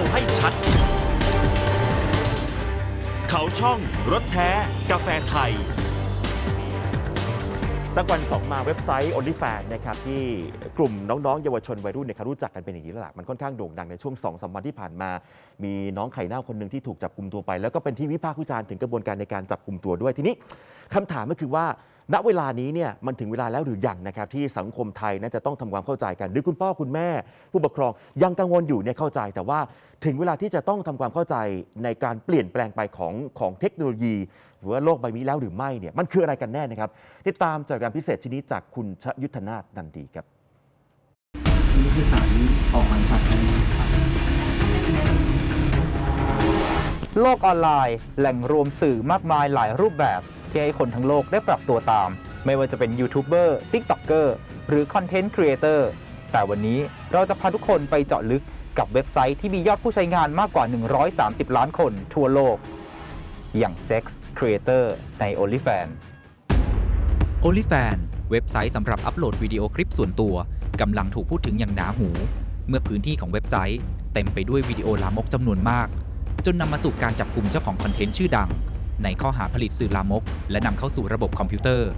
เอาให้ชัด เขาช่องรถแท้กาแฟไทย สักวันสองมาเว็บไซต์ OnlyFans นะครับที่กลุ่มน้องๆ เยาวชนวัยรุ่นเนี่ยเขารู้จักกันเป็นอย่างนี้แล้วล่ะมันค่อนข้างโด่งดังในช่วง2อสวันที่ผ่านมา มีน้องไข่เน่าคนหนึ่งที่ถูกจับกลุ่มตัวไป แล้วก็เป็นที่วิพากษ์วิจารณ์ถึงกระบวนการในการจับกลุ่มตัวด้วยทีนี้คำถามก็คือว่า ณเวลานี้เนี่ยมันถึงเวลาแล้วหรือยังนะครับที่สังคมไทยน่าจะต้องทำความเข้าใจกันหรือคุณพ่อคุณแม่ ผู้ปกครองยังกังวลอยู่เนี่ยเข้าใจ แต่ว่าถึงเวลาที่จะต้องทำความเข้าใจในการเปลี่ยนแปลงไปของของเทคโนโลยี หรือว่าโลกใบนี้แล้วหรือไม่เนี่ยมันคืออะไรกันแน่นะครับติดตามจากการพิเศษชิ้นนี้จากคุณชยุทธนาถนันดีครับ นี่คือสารออกหมายจับนะครับโลกออนไลน์ แหล่งรวมสื่อมากมายหลายรูปแบบ ที่ให้คนทั้งโลกได้ปรับตัวตาม ไม่ว่าจะเป็นยูทูบเบอร์ทิกต็อกเกอร์หรือคอนเทนต์ครีเอเตอร์แต่วันนี้เราจะพาทุกคนไปเจาะลึกกับเว็บไซต์ที่มียอดผู้ใช้งานมากกว่า 130 ล้านคนทั่วโลก อย่าง Sex Creator ใน OnlyFans OnlyFans เว็บไซต์สำหรับอัปโหลดวิดีโอคลิปส่วนตัวกำลังถูกพูดถึงอย่างหนาหู เมื่อพื้นที่ของเว็บไซต์ เต็มไปด้วยวิดีโอลามกจำนวนมาก จนนำมาสู่การจับกลุ่มเจ้าของคอนเทนต์ชื่อดัง ในข้อหาผลิตสื่อลามก และนำเข้าสู่ระบบคอมพิวเตอร์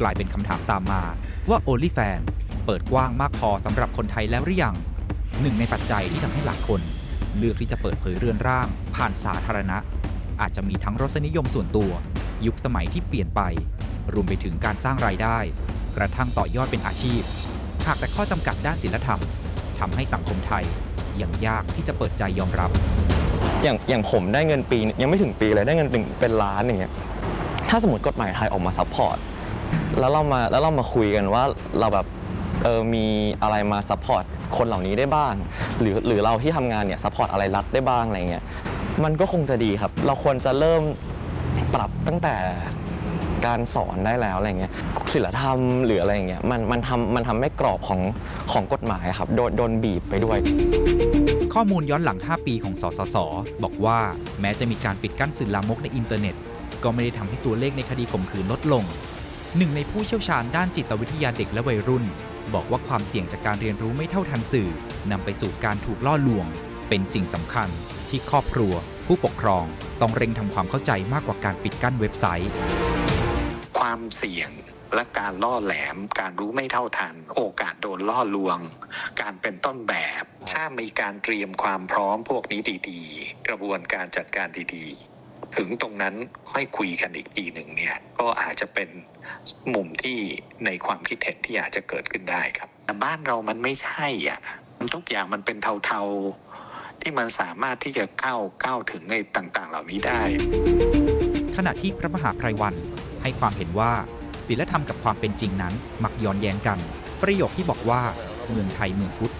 กลายเป็นคำถามตามมาว่า o n l y f a n เปิดกว้างมากพอสำหรับคนไทยแล้วหรือยังหนึ่งในปัจจัยที่ทำให้หลายคน เลือกที่จะเปิดเผยเรือนร่าง ผ่านสาธารณะ อาจจะมีทั้งรสนิยมส่วนตัว ยุคสมัยที่เปลี่ยนไป รวมไปถึงการสร้างรายได้ กระทั่งต่อยอดเป็นอาชีพ หากแต่ข้อจำกัดด้านศีลธรรมทำให้สังคมไทยยังยากที่จะเปิดใจยอมรับ อย่างอย่างผมได้เงินปียังไม่ถึงปีเลยได้เงินเป็นเป็นล้านอย่างเงี้ยถ้าสมมติกฎหมายไทยออกมาซัพพอร์ตแล้วเรามาแล้วเรามาคุยกันว่าเราแบบเออมีอะไรมาซัพพอร์ตคนเหล่านี้ได้บ้าง หรือหรือเราที่ทำงานเนี่ยซัพพอร์ตอะไรรัฐได้บ้างอะไรเงี้ยมันก็คงจะดีครับ เราควรจะเริ่มปรับตั้งแต่การสอนได้แล้วอะไรเงี้ยศิลธรรมหรืออะไรเงี้ยมันมันทำมันทำให้กรอบของของกฎหมายครับโดนโดนบีบไปด้วย ข้อมูลย้อนหลัง 5 ปีของสสส บอกว่าแม้จะมีการปิดกั้นสื่อลามกในอินเทอร์เน็ต ก็ไม่ได้ทำให้ตัวเลขในคดีข่มขืนลดลง หนึ่งในผู้เชี่ยวชาญด้านจิตวิทยาเด็กและวัยรุ่น บอกว่าความเสี่ยงจากการเรียนรู้ไม่เท่าทันสื่อนำไปสู่การถูกล่อลวง เป็นสิ่งสำคัญที่ครอบครัว ผู้ปกครองต้องเร่งทำความเข้าใจมากกว่าการปิดกั้นเว็บไซต์ ความเสี่ยง และการล่อแหลม การรู้ไม่เท่าทัน โอกาสโดนล่อลวง การเป็นต้นแบบ ถ้ามีการเตรียมความพร้อมพวกนี้ดีๆ กระบวนการจัดการดีๆ ถึงตรงนั้นค่อยคุยกันอีกทีหนึ่งเนี่ย ก็อาจจะเป็นมุมที่ในความคิดเห็นที่อาจจะเกิดขึ้นได้ครับแต่บ้านเรามันไม่ใช่อะมันทุกอย่างมันเป็นเทาๆ ที่มันสามารถที่จะเข้าก้าวถึงในต่างๆ เหล่านี้ได้ ขณะที่พระมหาไพรวันให้ความเห็นว่า ศีลธรรมกับความเป็นจริงนั้นมักย้อนแย้งกัน ประโยคที่บอกว่าเมืองไทยเมืองพุทธ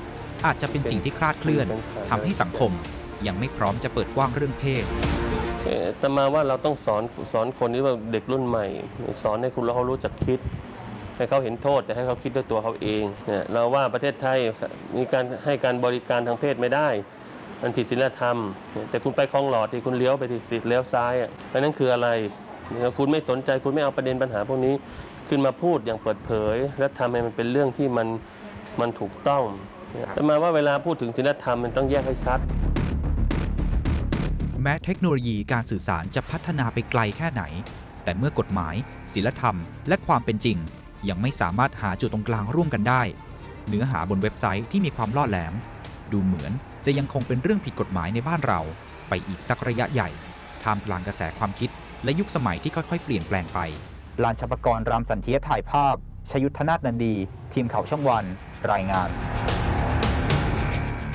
อาจจะเป็นสิ่งที่คลาดเคลื่อนทำให้สังคมยังไม่พร้อมจะเปิดกว้างเรื่องเพศแต่มาว่าเราต้องสอนสอนคนที่ว่าเด็กรุ่นใหม่ สอนให้คุณล้อเขารู้จักคิด ให้เขาเห็นโทษแต่ให้เขาคิดด้วยตัวเขาเองเนี่ยเราว่าประเทศไทยมีการให้การบริการทางเพศไม่ได้มันผิดศีลธรรม แต่คุณไปคลองหลอดที่คุณเลี้ยวไปที่สิเลี้ยวซ้ายอะนั้นคืออะไร คุณไม่สนใจคุณไม่เอาประเด็นปัญหาพวกนี้ขึ้นมาพูดอย่างเปิดเผย และทำให้มันเป็นเรื่องที่มันมันถูกต้องแต่มาว่าเวลาพูดถึงศีลธรรมมันต้องแยกให้ชัด แม้เทคโนโลยีการสื่อสารจะพัฒนาไปไกลแค่ไหน แต่เมื่อกฎหมายศีลธรรม และความเป็นจริง ยังไม่สามารถหาจุดตรงกลางร่วมกันได้ เนื้อหาบนเว็บไซต์ที่มีความล่อแหลม ดูเหมือนจะยังคงเป็นเรื่องผิดกฎหมายในบ้านเรา ไปอีกสักระยะใหญ่ท่ามกลางกระแสความคิด และยุคสมัยที่ค่อยๆ เปลี่ยนแปลงไป ลานชัปกรรามสันเทียถ่ายภาพ ชยุทธนาถนันดี ทีมข่าวช่องวัน รายงาน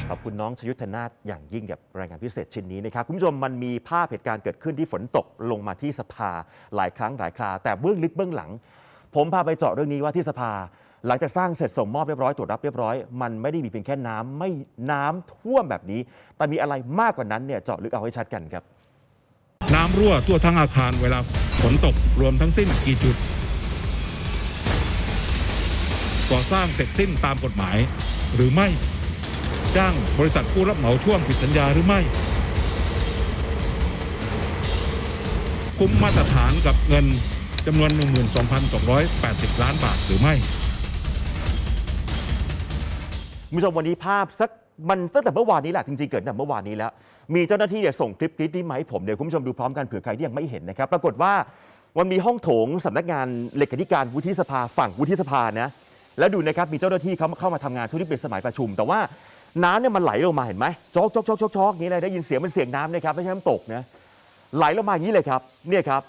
ขอบคุณน้องชยุทธนาถอย่างยิ่งกับรายงานพิเศษชิ้นนี้นะครับคุณผู้ชมมันมีภาพเหตุการณ์เกิดขึ้นที่ฝนตกลงมาที่สภาหลายครั้งหลายครา แต่เบื้องลึกเบื้องหลัง ผมพาไปเจาะเรื่องนี้ว่าที่สภา หลังจากสร้างเสร็จส่งมอบเรียบร้อยตรวจรับเรียบร้อยมันไม่ได้มีเพียงแค่น้ำไม่น้ำท่วมแบบนี้ แต่มีอะไรมากกว่านั้นเนี่ยเจาะลึกเอาให้ชัดกันครับน้ำรั่วทั่วทั้งอาคารเวลาฝนตกรวมทั้งสิ้นกี่จุด ก่อสร้างเสร็จสิ้นตามกฎหมาย หรือไม่ จ้างบริษัทผู้รับเหมาช่วงผิดสัญญาหรือไม่ คุ้มมาตรฐานกับเงินจำนวน 12,280 ล้านบาทหรือไม่คุณผู้ชมวันนี้ภาพสัก มันตั้งแต่เมื่อวานนี้แหละจริงๆเกิดตั้งแต่เมื่อวานนี้แล้ว มีเจ้าหน้าที่เนี่ยส่งคลิปคลิปนี้มาให้ผมเดี๋ยวคุณผู้ชมดูพร้อมกันเผื่อใครที่ยังไม่เห็นนะครับปรากฏว่ามันมีห้องโถงสำนักงานเลขาธิการวุฒิสภาฝั่งวุฒิสภานะแล้วดูนะครับมีเจ้าหน้าที่เขาเข้ามาทำงานช่วงที่เป็นสมัยประชุม แต่ว่าน้ำเนี่ยมันไหลลงมาเห็นไหมจอกจอกจอกจอกจอกนี้เลยได้ยินเสียงเป็นเสียงน้ำนะครับไม่ใช่น้ำตกนะไหลลงมาอย่างนี้เลยครับเนี่ยครับ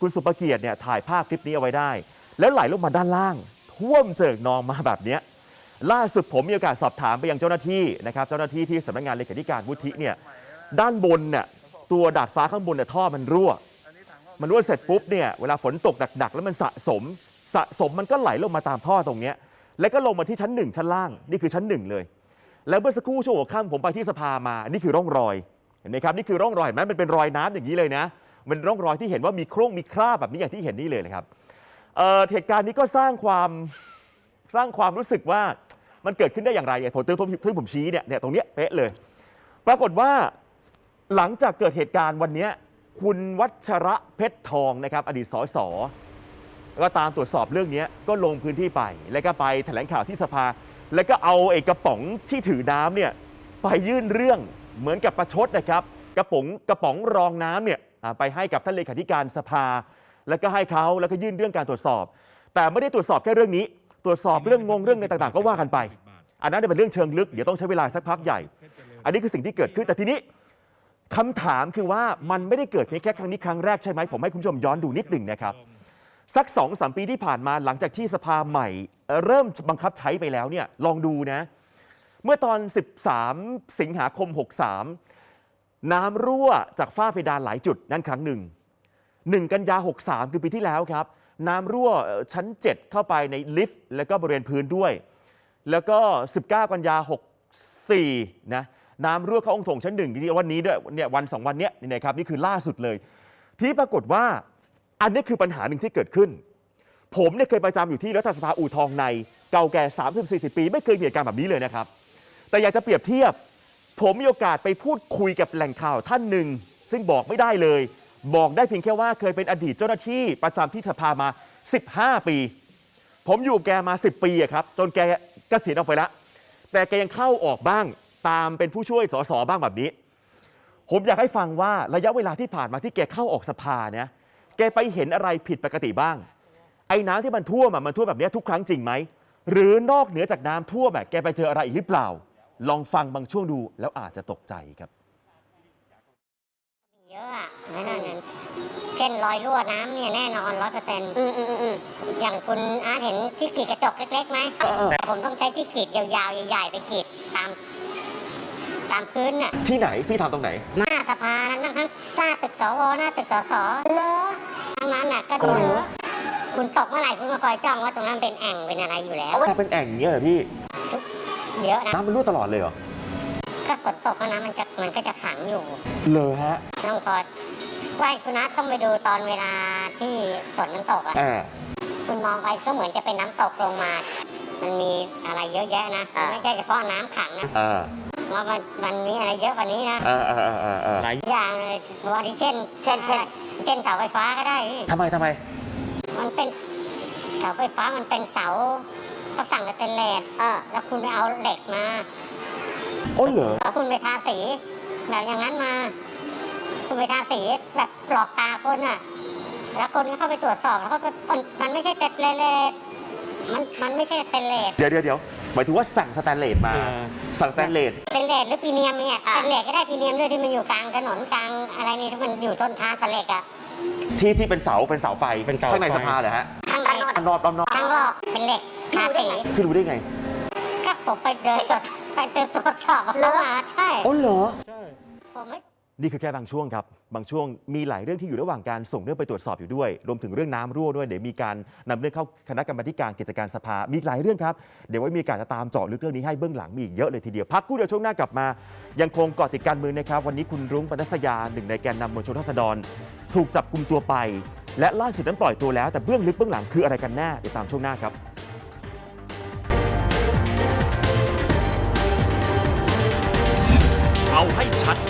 คุณสุภเกียรติเนี่ยถ่ายภาพคลิปนี้เอาไว้ได้ แล้วไหลลงมาด้านล่าง ท่วมเจิกนองมาแบบเนี้ย ล่าสุดผมมีโอกาสสอบถามไปยังเจ้าหน้าที่นะครับเจ้าหน้าที่ที่สำนักงานเลขาธิการวุฒิเนี่ยด้านบนเนี่ยตัวดาดฟ้าข้างบนเนี่ยท่อมันรั่ว มันรั่วเสร็จปุ๊บเนี่ยเวลาฝนตกหนักๆแล้วมันสะสม สะสมมันก็ไหลลงมาตามท่อตรงเนี้ยแล้วก็ลงมาที่ชั้นหนึ่งชั้นล่างนี่คือชั้นหนึ่งเลย แล้วเมื่อสักครู่ช่วงหัวค่ำผมไปที่สภามานี่คือร่องรอยเห็นไหมครับนี่คือร่องรอยเห็นไหมมันเป็นรอยน้ำอย่างนี้เลยนะ มันร่องรอยที่เห็นว่ามีโครงมีคราบแบบนี้อย่างที่เห็นนี่เลยนะครับเเหตุการณ์นี้ก็สร้างความสร้างความรู้สึกว่า มันเกิดขึ้นได้อย่างไรเนี่ยผมที่ผมชี้เนี่ยเนี่ยตรงเนี้ยเป๊ะเลย ปรากฏว่าหลังจากเกิดเหตุการณ์วันนี้คุณวัชระเพชรทองนะครับ อดีตสสก็ตามตรวจสอบเรื่องนี้ก็ลงพื้นที่ไป แล้วก็ไปแถลงข่าวที่สภา แล้วก็เอาไอ้กระป๋องที่ถือน้ำเนี่ยไปยื่นเรื่องเหมือนกับประชดนะครับ กระป๋องกระป๋องรองน้ำเนี่ยไปให้กับท่านเลขาธิการสภา แล้วก็ให้เขาแล้วก็ยื่นเรื่องการตรวจสอบ แต่ไม่ได้ตรวจสอบแค่เรื่องนี้ ตรวจสอบเรื่องงงเรื่องในต่างๆ ก็ว่ากันไป อันนั้นเป็นเรื่องเชิงลึกเดี๋ยวต้องใช้เวลาสักพักใหญ่ อันนี้คือสิ่งที่เกิดขึ้นแต่ทีนี้คำถามคือว่ามันไม่ได้เกิดเพียงแค่ครั้งนี้ครั้งแรกใช่ไหมผมให้คุณผู้ชมย้อนดูนิดหนึ่งนะครับสัก2อสปีที่ผ่านมาหลังจากที่สภาใหม่ เริ่มบังคับใช้ไปแล้วเนี่ยลองดูนะ เมื่อตอน 13 สิงหาคม 63 น้ำรั่วจากฝ้าเพดานหลายจุดนั่นครั้งหนึ่ง 1 กันยา 63 คือปีที่แล้วครับ น้ำรั่วชั้น 7 เข้าไปในลิฟต์แล้วก็บริเวณพื้นด้วย แล้วก็ 19 กันยา 64 นะน้ำรั่วเข้าองค์ถงชั้นหนึ่งจริงๆวันนี้ด้วยเนี่ยวันสองวันเนี้ยนี่นะครับนี่คือล่าสุดเลย ที่ปรากฏว่าอันนี้คือปัญหาหนึ่งที่เกิดขึ้น ผมเนี่ยเคยประจำอยู่ที่รัฐสภาอู่ทองใน เก่าแก่ 30-40 ปี ไม่เคยมีเหตุการณ์แบบนี้เลยนะครับ แต่อยากจะเปรียบเทียบ ผมมีโอกาสไปพูดคุยกับแหล่งข่าวท่านหนึ่งซึ่งบอกไม่ได้เลย บอกได้เพียงแค่ว่าเคยเป็นอดีตเจ้าหน้าที่ประจำที่สภามา 15 ปี ผมอยู่แกมา 10 ปีอะครับ จนแกเกษียณออกไปแล้ว แต่แกยังเข้าออกบ้างตามเป็นผู้ช่วยสสบ้างแบบนี้ ผมอยากให้ฟังว่าระยะเวลาที่ผ่านมาที่แกเข้าออกสภาเนี่ยแกไปเห็นอะไรผิดปกติบ้าง ไอ้น้ำที่มันท่วมมันท่วมแบบนี้ทุกครั้งจริงไหมหรือนอกเหนือจากน้ำท่วมแกไปเจออะไรอีกหรือเปล่า ลองฟังบางช่วงดูแล้วอาจจะตกใจครับเยอะ ไม่นั่นน่ะเช่นรอยรั่วน้ำเนี่ยแน่นอนร้อยเปอร์เซ็นต์อย่างคุณอาร์ตเห็นที่กรีดกระจกเล็กๆไหมแต่ผมต้องใช้ที่กรีดยาวๆใหญ่ๆไปกรีดตาม ตามพื้นน่ะที่ไหนพี่ทำตรงไหน หน้าสภานั่นทั้งหน้าตึกสวหน้าตึกสสเลอทั้งนั้นน่ะก็ดูคุณตกเมื่อไหร่คุณมาคอยจ้องว่าตรงนั้นเป็นแอ่งเป็นอะไรอยู่แล้วเป็นแอ่งเงี้ยเหรอพี่เยอะนะน้ำมันรั่วตลอดเลยเหรอก็ฝนตกแล้วน้ำมันจะมันก็จะขังอยู่ เลยฮะต้องคอย ว่าคุณนัทต้องไปดูตอนเวลาที่ฝนมันตกอะอ่า คุณมองไปก็เหมือนจะเป็นน้ำตกลงมา มันมีอะไรเยอะแยะนะไม่ใช่เฉพาะน้ำขังนะอ่า ว่ามันมันมีอะไรเยอะกว่านี้นะอ่าอ่าอ่าอ่าอ่าอย่างเลยวันที่เช่นเช่นเช่นเช่นเสาไฟฟ้าก็ได้พี่ทำไมทำไม มันเป็นเสาไฟฟ้ามันเป็นเสาเขาสั่งกันเป็นเหล็กเออแล้วคุณไปเอาเหล็กมา โอ้เหรอ แล้วคุณไปทาสีแบบอย่างนั้นมา คุณไปทาสีแบบหลอกตาคนอะ แล้วคนก็เข้าไปตรวจสอบแล้วก็ไปมันมันไม่ใช่เต็ดเลสมันมันไม่ใช่เต็ดเลสเดี๋ยวเดี๋ยวเดี๋ยวหมายถึงว่าสั่งสแตนเลสมาสั่งสแตนเลสเป็นเลสหรือพีเนียมเนี่ยเป็นเลสก็ได้พีเนียมด้วยที่มันอยู่กลางถนนกลางอะไรนี่ที่มันอยู่ต้นทางตะเหล็กอะที่ที่เป็นเสาเป็นเสาไฟเป็นเสาไฟข้างในสภาเหรอฮะข้างในอันนอกรอบนอกข้างนอกเป็นเหล็กทาสีคือรู้ได้ไงก็ผมไปเดินจดไปเดินตรวจสอบแล้วมาใช่โอ้เหรอผมไม่ นี่คือแค่บางช่วงครับ บางช่วงมีหลายเรื่องที่อยู่ระหว่างการส่งเรื่องไปตรวจสอบอยู่ด้วย รวมถึงเรื่องน้ำรั่วด้วย เดี๋ยวมีการนำเรื่องเข้าคณะกรรมธิการกิจการสภา มีหลายเรื่องครับ เดี๋ยวไว้มีการจะตามเจาะลึกเรื่องนี้ให้เบื้องหลังมีอีกเยอะเลยทีเดียว พักครู่เดียวช่วงหน้ากลับมา ยังคงเกาะติดการเมืองนะครับ วันนี้คุณรุ้งปนัสยาหนึ่งในแกนนำมวลชนราษฎร ถูกจับกลุ่มตัวไป และล่าสุดนั้นปล่อยตัวแล้ว แต่เบื้องลึกเบื้องหลังคืออะไรกันแน่เดี๋ยวตามช่วงหน้าครับเอาให้ชัด